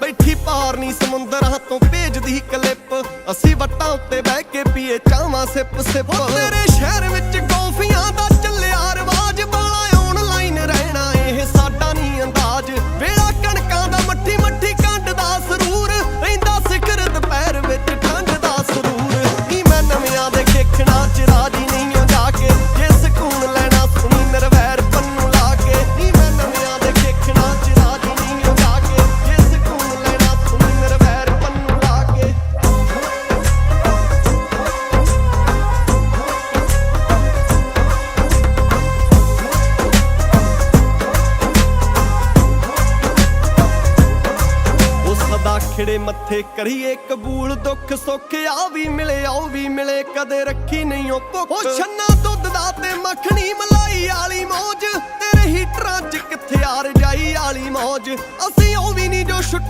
ਬੈਠੀ ਪਾਰਨੀ ਸਮੁੰਦਰਾਂ ਤੋਂ ਭੇਜਦੀ ਕਲਿੱਪ ਅਸੀਂ ਵੱਟਾਂ ਉੱਤੇ ਬਹਿ ਕੇ ਪੀਏ ਚਾਵਾਂ ਸਿਪ ਸਿਪ। ਤੇਰੇ ਸ਼ਹਿਰ ਵਿੱਚ ਖਿੜੇ ਮੱਥੇ ਕਰੀਏ ਕਬੂਲ, ਦੁੱਖ ਸੁੱਖ ਆ ਵੀ ਮਿਲੇ ਆਉ ਵੀ ਮਿਲੇ, ਕਦੇ ਰੱਖੀ ਨਹੀਂ ਉਹ ਭੁੱਖ। ਉਹ ਛੰਨਾ ਦੁੱਧ ਦਾ ਤੇ ਮੱਖਣੀ ਮਲਾਈ ਵਾਲੀ ਮੌਜ, ਤੇਰੇ ਹੀਟਰਾਂ 'ਚ ਕਿੱਥੇ ਆ ਰਜਾਈ ਵਾਲੀ ਮੌਜ। ਅਸੀਂ ਉਹ ਵੀ ਨਹੀਂ ਜੋ ਛੁੱਟ